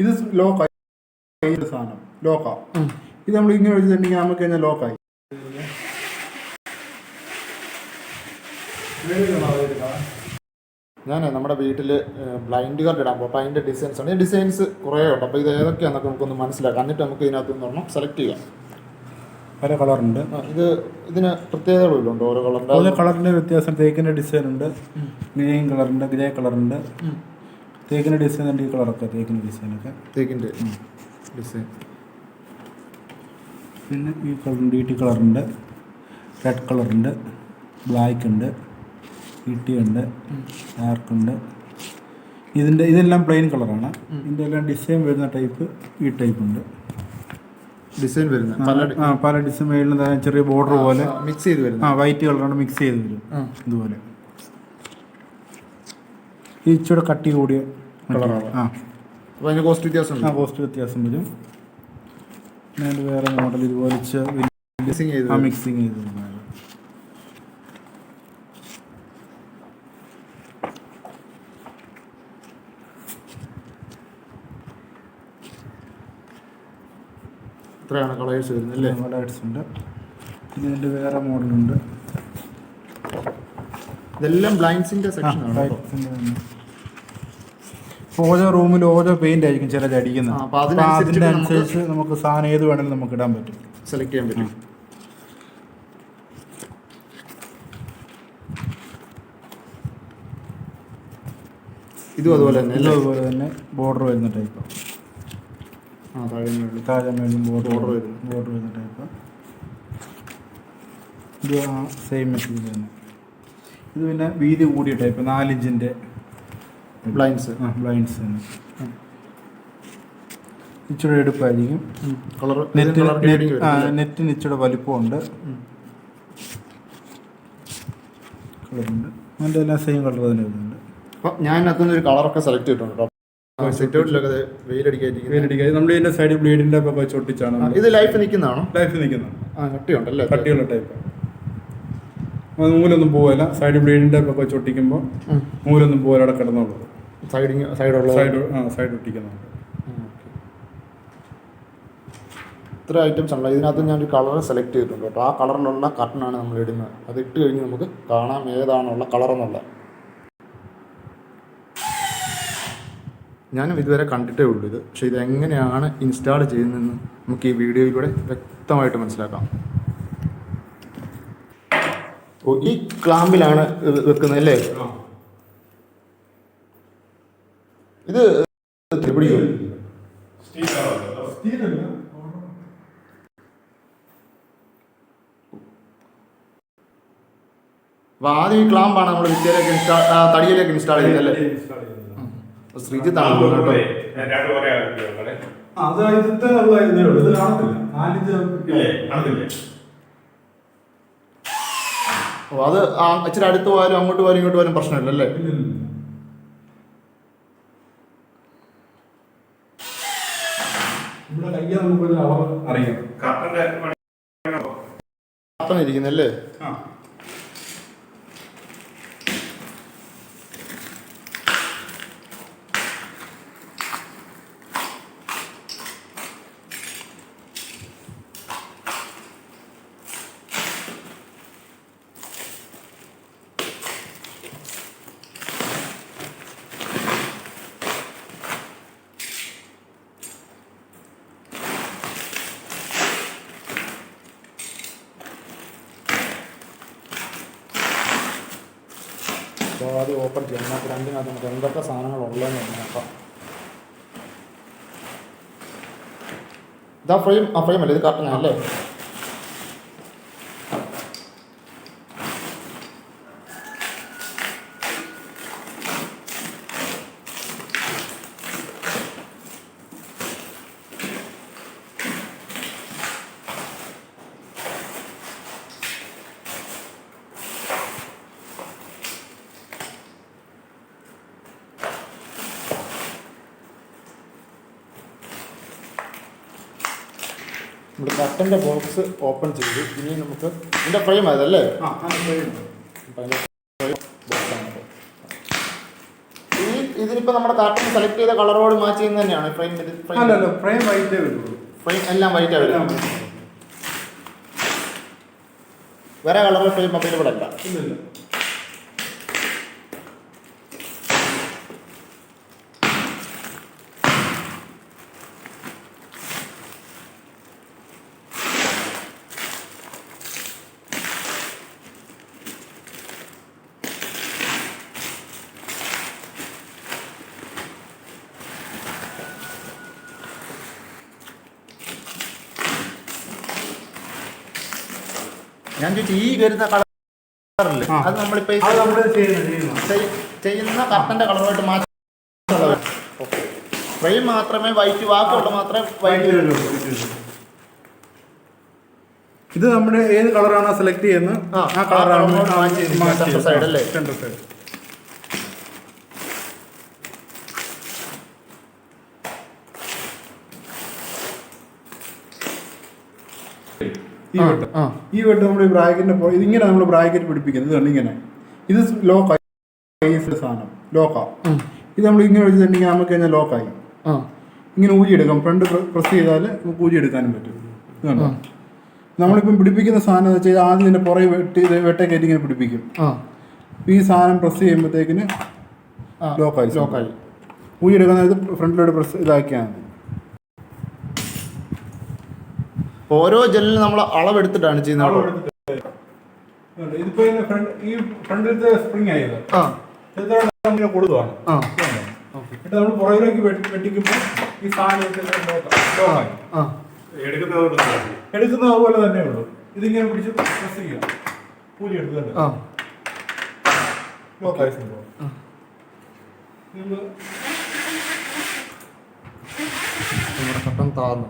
ഇത് ലോക്കായി. സാധനം. ലോക്കാ. ഇത് നമ്മൾ ഇങ്ങനെ വെച്ചിട്ടുണ്ടെങ്കിൽ നമുക്ക് കഴിഞ്ഞാൽ ലോക്കായി. ഞാൻ നമ്മുടെ വീട്ടിൽ ബ്ലൈൻഡ് കാർഡ് ഇടാൻ പോകും അപ്പോൾ അതിന്റെ ഡിസൈൻസ് ആണ്. ഈ ഡിസൈൻസ് കുറേ ഉണ്ട്. അപ്പോൾ ഇത് ഏതൊക്കെയാണെന്നൊക്കെ നമുക്കൊന്ന് മനസ്സിലാക്കാം. എന്നിട്ട് നമുക്ക് ഇതിനകത്ത് നിന്ന് ഒരെണ്ണം സെലക്ട് ചെയ്യാം. പല കളറുണ്ട് ഇത് ഇതിന് പ്രത്യേകതകളുണ്ട് ഓരോ ഓരോ കളറിന്റെ കളറിന്റെ വ്യത്യാസം തേക്കിന്റെ ഡിസൈൻ ഉണ്ട്. ഗ്രീൻ കളറുണ്ട് ഗ്രേ കളറുണ്ട് തേക്കിന്റെ ഡിസൈൻ ഉണ്ട് ഈ കളറൊക്കെ തേക്കിന്റെ ഡിസൈനൊക്കെ തേക്കിന്റെ ഡിസൈൻ പിന്നെ ഈ കളറുണ്ട് ഈട്ടി കളറുണ്ട് റെഡ് കളറുണ്ട് ബ്ലാക്ക് ഉണ്ട്. ഈട്ടി ഉണ്ട്. ഡാർക്ക് ഉണ്ട്. ഇതിന്റെ ഇതെല്ലാം പ്ലെയിൻ കളറാണ് ഇതിന്റെ എല്ലാം ഡിസൈൻ വരുന്ന ടൈപ്പ് ഈ ടൈപ്പ് ഉണ്ട്. ഡിസൈൻ വരുന്ന പല ആ പല ഡിസൈൻ വരുന്ന ചെറിയ ബോർഡർ പോലെ. മിക്സ് ചെയ്ത് വരുന്ന. ആ വൈറ്റ് കളറാണ് മിക്സ് ചെയ്ത് വരും. ഇതുപോലെ. ഇച്ചിരി കട്ടി കൂടിയ കളറാണ്. ആ. അപ്പോൾ അതിന് കോസ്റ്റ് വ്യത്യാസം ആ കോസ്റ്റ് വ്യത്യാസം വരും. പിന്നെ വേറെ മോഡൽ ഇതുപോലെ മിക്സിങ് ചെയ്ത് ആ മിക്സിങ് ചെയ്ത്. ഇത്രയാണ് കളേഴ്സ് വരുന്നത് അല്ലേ? അങ്ങനെ ഉണ്ട്. പിന്നെ ഇതിന്റെ വേറെ മോഡലുണ്ട് ഇതെല്ലാം ബ്ലൈൻഡ്സിന്റെ ആ, സെക്ഷൻ ആണ് കേട്ടോ. lights ന്റെ തന്നെ. ഇപ്പൊ ഓരോ റൂമിൽ ഓരോ പെയിന്റ് ആയിരിക്കും ചിലത് അടിക്കുന്നത്. അപ്പൊ അതിന്റെ അനുസരിച്ച് നമുക്ക് സാധനം ഏത് വേണമെങ്കിലും നമുക്ക് ഇടാൻ പറ്റും. സെലക്ട് ചെയ്യാൻ പറ്റും. ഇതും അതുപോലെ തന്നെ ഇതും അതുപോലെ തന്നെ ബോർഡർ വരുന്ന ടൈപ്പ് ആ. താഴെ മേലും ബോർഡർ വരുന്നു. ബോർഡർ വരുന്ന ടൈപ്പ് ഇത് സെയിം മെറ്റീരിയൽ തന്നെ. ഇത് പിന്നെ വീതി കൂടിയ ടൈപ്പ് നാലിഞ്ചിന്റെ ബ്ലൈൻഡ്സ് ആ ബ്ലൈൻഡ്സ് തന്നെ ഇച്ചിരി എടുപ്പായിരിക്കും. കളർ നെറ്റ് നെറ്റിന് ഇച്ചിരി വലിപ്പമുണ്ട്. കളറുണ്ട്. അതിന്റെ എല്ലാം സെയിം കളർ തന്നെ വരുന്നുണ്ട്. അപ്പം ഞാൻ അതിനകത്തുനിന്ന് ഒരു കളറൊക്കെ സെലക്ട് ചെയ്തിട്ടുണ്ട് കേട്ടോ. സെറ്റ് ഔട്ടിലൊക്കെ നമ്മൾ ഇതിന്റെ സൈഡിൽ ബ്ലീഡിന്റെ ഒക്കെ ഇത് ലൈഫ് നിൽക്കുന്നതാണോ? ലൈഫ് നിൽക്കുന്നത് ആ കട്ടിയുണ്ടല്ലേ കട്ടിയുള്ള ടൈപ്പ് നൂലൊന്നും പോവില്ല. സൈഡ് ബ്ലീഡിന്റെ ഒക്കെ. നൂലൊന്നും അവിടെ കിടന്നുള്ളത് സൈഡിങ് സൈഡുള്ള സൈഡ് സൈഡ് ഒട്ടിക്കുന്നുണ്ട്. ഇത്ര ഐറ്റംസ് ഉണ്ടല്ലോ. ഇതിനകത്ത് ഞാൻ ഒരു കളർ സെലക്ട് ചെയ്തിട്ടുണ്ട് കേട്ടോ. ആ കളറിലുള്ള കർട്ടനാണ് നമ്മൾ ഇടുന്നത്. അത് ഇട്ട് കഴിഞ്ഞ് നമുക്ക് കാണാം ഏതാണുള്ള കളർ എന്നുള്ള. ഞാനും ഇതുവരെ കണ്ടിട്ടേ ഉള്ളൂ ഇത്. പക്ഷേ ഇത് എങ്ങനെയാണ് ഇൻസ്റ്റാൾ ചെയ്യുന്നതെന്ന് നമുക്ക് ഈ വീഡിയോയിലൂടെ വ്യക്തമായിട്ട് മനസ്സിലാക്കാം. ഓ ഈ ക്ലാമ്പിലാണ് വെക്കുന്നത് അല്ലേ? ഇത് പിടിക്കും അപ്പൊ ആദ്യം ഈ ക്ലാമ്പാണ് നമ്മൾ വിദ്യയിലേക്ക് ഇൻസ്റ്റാൾ തടിയിലേക്ക് ഇൻസ്റ്റാൾ ചെയ്തല്ലേ അല്ലേ? ശ്രീജിത്താണ് കേട്ടോ. അത് ഇതിന്റെ ഉള്ള ഇതേ ഉള്ളൂ. ഇത് കാണത്തില്ല. നാലിഞ്ച് കാണത്തില്ലേ. അത് ആ ഇച്ചിരി അടുത്ത് പോയാലും അങ്ങോട്ട് പോയാലും ഇങ്ങോട്ട് പോയാലും പ്രശ്നമില്ല അല്ലേ നമ്മുടെ കയ്യ നമുക്ക് ഒരു അളവ് അറിയാം കർട്ടന്റെ മാത്രം ഇരിക്കുന്നല്ലേ? അപ്പോൾ ഓപ്പൺ ചെയ്യണം അതിനകത്ത് രണ്ടിനകത്ത് നമുക്ക് എന്തൊക്കെ സാധനങ്ങൾ ഉള്ളതെന്ന് നോക്കാം. ഇതാ ഫ്രെയിം ആ ഫ്രെയിം അല്ലേ? ഇത് കറക്റ്റ് അല്ലേ? നമ്മൾ കട്ടന്റെ ബോക്സ് ഓപ്പൺ ചെയ്തു. ഇനി നമുക്ക് ഇതിന്റെ ഫ്രെയിം ആയതല്ലേ? ആ അത് കഴിയും. അപ്പം അതിന്റെ frame box ആണ്. ഇത്. ഈ നമ്മുടെ കാർട്ടൺ സെലക്ട് ചെയ്ത കളറോട് മാച്ച് ചെയ്യുന്ന തന്നെയാണ്? ഫ്രെയിം ഫ്രെയിം വൈറ്റേ വരുള്ളൂ. ഫ്രെയിം എല്ലാം വൈറ്റ് എല്ലാം വരും white. വേറെ കളർ ഫ്രെയിം അവൈലബിൾ അല്ല. ഞാൻ ചോദിച്ചു ഈ വരുന്ന കളറില്ലേ അത് നമ്മളിപ്പോ ചെയ്യുന്ന കർട്ടന്റെ കളറുമായിട്ട് മാച്ച് ഫ്രെയിം മാത്രമേ വൈറ്റ് വാക്കുള്ള മാത്രമേ വൈറ്റ് വരുള്ളൂ. ഇത് നമ്മുടെ ഏത് കളറാണ് സെലക്ട് ചെയ്യുന്നത് ആ, കളറാണ് സൈഡ് match സൈഡ് അല്ലേ? സൈഡ് ഈ വെട്ടം. ഈ വെട്ടം നമ്മൾ ബ്രാക്കറ്റിന്റെ ഇതിങ്ങനെ നമ്മൾ ബ്രാക്കറ്റ് പിടിപ്പിക്കുന്നത്. ഇതുണ്ട് ഇങ്ങനെ. ഇത് ലോക്കായി സാധനം. ലോക്ക ഇത് നമ്മൾ ഇങ്ങനെ വെച്ചിട്ടുണ്ടെങ്കിൽ നമുക്ക് കഴിഞ്ഞാൽ ലോക്കായി ഇങ്ങനെ ഊരിയെടുക്കാം. ഫ്രണ്ട് പ്രസ് ചെയ്താൽ നമുക്ക് ഊരിയെടുക്കാനും പറ്റും. ഇതാണ് നമ്മളിപ്പം പിടിപ്പിക്കുന്ന സാധനം എന്ന് വെച്ചാൽ ആദ്യം ഇതിന്റെ പുറകെ വെട്ടി വെട്ടേ കയറ്റി ഇങ്ങനെ പിടിപ്പിക്കും. ഈ സാധനം പ്രസ് ചെയ്യുമ്പോഴത്തേക്കിന് ലോക്കായി ലോക്കായി ഊരിയെടുക്കുന്ന ഫ്രണ്ടിലോട്ട് പ്രസ് ഇതാക്കിയാൽ മതി. ഓരോ ജെല്ലിനും നമ്മൾ അളവെടുത്തിട്ടാണ് ചെയ്യുന്നത്. ഇതിപ്പോ ഫ്രണ്ട് ഈ ഫ്രണ്ടിലത്തെ സ്പ്രിംഗ് ആയത് ആ. ഇങ്ങനെ കൊടുക്കുവാണ്. ആ. എന്നിട്ട് നമ്മൾ പുറകിലേക്ക് വെട്ടി- വെട്ടിക്കുമ്പോൾ ഈ. അതുപോലെ തന്നെ ഉള്ളൂ. ഇതിങ്ങനെ പിടിച്ച് പ്രസ് ലോക്കായ സംഭവം നമ്മുടെ കട്ടൻ താർന്നു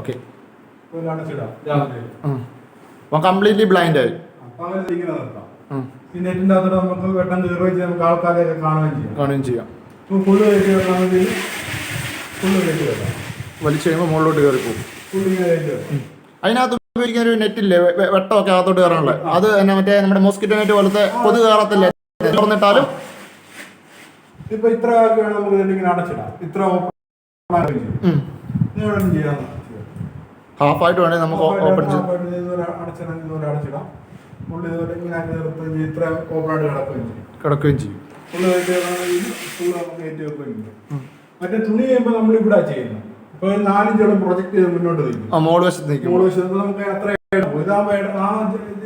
ഓക്കെ അപ്പം കംപ്ലീറ്റ്ലി ബ്ലൈൻഡ് ആയി. അപ്പൊ അങ്ങനെ ഇങ്ങനെ നിർത്താം ഈ നെറ്റിന്റെ അകത്തോട്ട് നമുക്ക് വെട്ടം കയറുകയും ചെയ്യും നമുക്ക് ആൾക്കാരെയൊക്കെ കാണുകയും ചെയ്യാം. കാണുകയും ചെയ്യാം. ഇപ്പൊ ഫുള്ള് കയറ്റി വെക്കണമെങ്കിൽ ഫുള്ള് കയറ്റി വെക്കാം വലിച്ചു കഴിയുമ്പോൾ മുകളിലോട്ട് കയറി പോകും. അതിനകത്ത് ഉപയോഗിക്കുന്ന ഒരു നെറ്റില്ലേ? വെട്ടമൊക്കെ അകത്തോട്ട് കയറാനുള്ള അത് തന്നെ മറ്റേ നമ്മുടെ മോസ്കിറ്റോ നെറ്റ് പോലത്തെ കൊതു കയറത്തില്ലേ? തുറന്നിട്ടാലും ഇപ്പൊ ഇത്ര നമുക്ക് അടച്ചിടാം ഇത്ര ഓപ്പൺ ചെയ്യാം. ഹാഫായിട്ട് വേണമെങ്കിൽ നമുക്ക് ഓപ്പൺ ആയിട്ട് കിടക്കുകയും ചെയ്യും. മറ്റേ തുണി ചെയ്യുമ്പോൾ നമ്മൾ ഇവിടെ ചെയ്യുന്നത്. ഇപ്പൊ ഒരു നാലഞ്ചോളം പ്രൊജക്ട് ചെയ്ത് മുന്നോട്ട് നിൽക്കും മോൾ വശത്ത് നിൽക്കും വശത്ത് നമുക്ക് അത്ര ഇടാം. ഇതാകുമ്പോ ഇട- ആ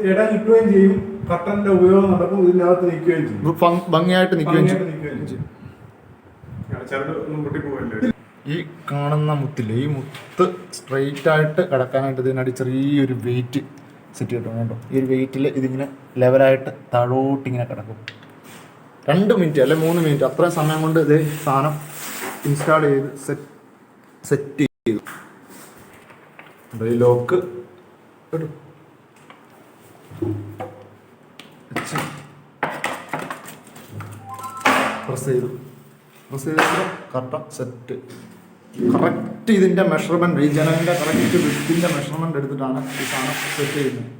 ഇട കിട്ടുകയും ചെയ്യും. കട്ടന്റെ ഉപയോഗം നടക്കും. ഇതിനകത്ത് നിൽക്കുകയും ചെയ്യും. ഭംഗ്- ഭംഗിയായിട്ട് നിൽക്കുകയും ചെയ്യും. ചെറുതൊന്നും പൊട്ടിപ്പോവല്ലേ? ഈ കാണുന്ന മുത്തില്ലേ ഈ മുത്ത് സ്ട്രെയിറ്റ് ആയിട്ട് കിടക്കാനായിട്ട് ഇതിനടി ചെറിയൊരു വെയിറ്റ് സെറ്റ് ചെയ്തിട്ടുണ്ട് കേട്ടോ. ഈ ഒരു വെയിറ്റിൽ ഇതിങ്ങനെ ലെവലായിട്ട് താഴോട്ട് ഇങ്ങനെ കിടക്കും. രണ്ട് മിനിറ്റ് അല്ലെ മൂന്ന് മിനിറ്റ് അത്രയും സമയം കൊണ്ട് ഇത് സാധനം ഇൻസ്റ്റാൾ ചെയ്ത് സെറ്റ് സെറ്റ് ചെയ്തു. ലോക്ക് പ്രസ് ചെയ്തു. പ്രസ് ചെയ്തപ്പോൾ കറക്റ്റ് സെറ്റ് കറക്റ്റ് ഇതിന്റെ മെഷർമെന്റ് ഈ ജനലിന്റെ കറക്റ്റ് വിത്തിന്റെ മെഷർമെന്റ് എടുത്തിട്ടാണ് ഈ സാധനം സെറ്റ് ചെയ്യുന്നത്.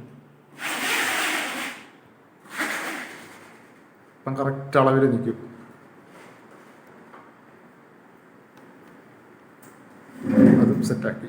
ഇപ്പം കറക്റ്റ് അളവിൽ നിൽക്കും. അതും സെറ്റാക്കി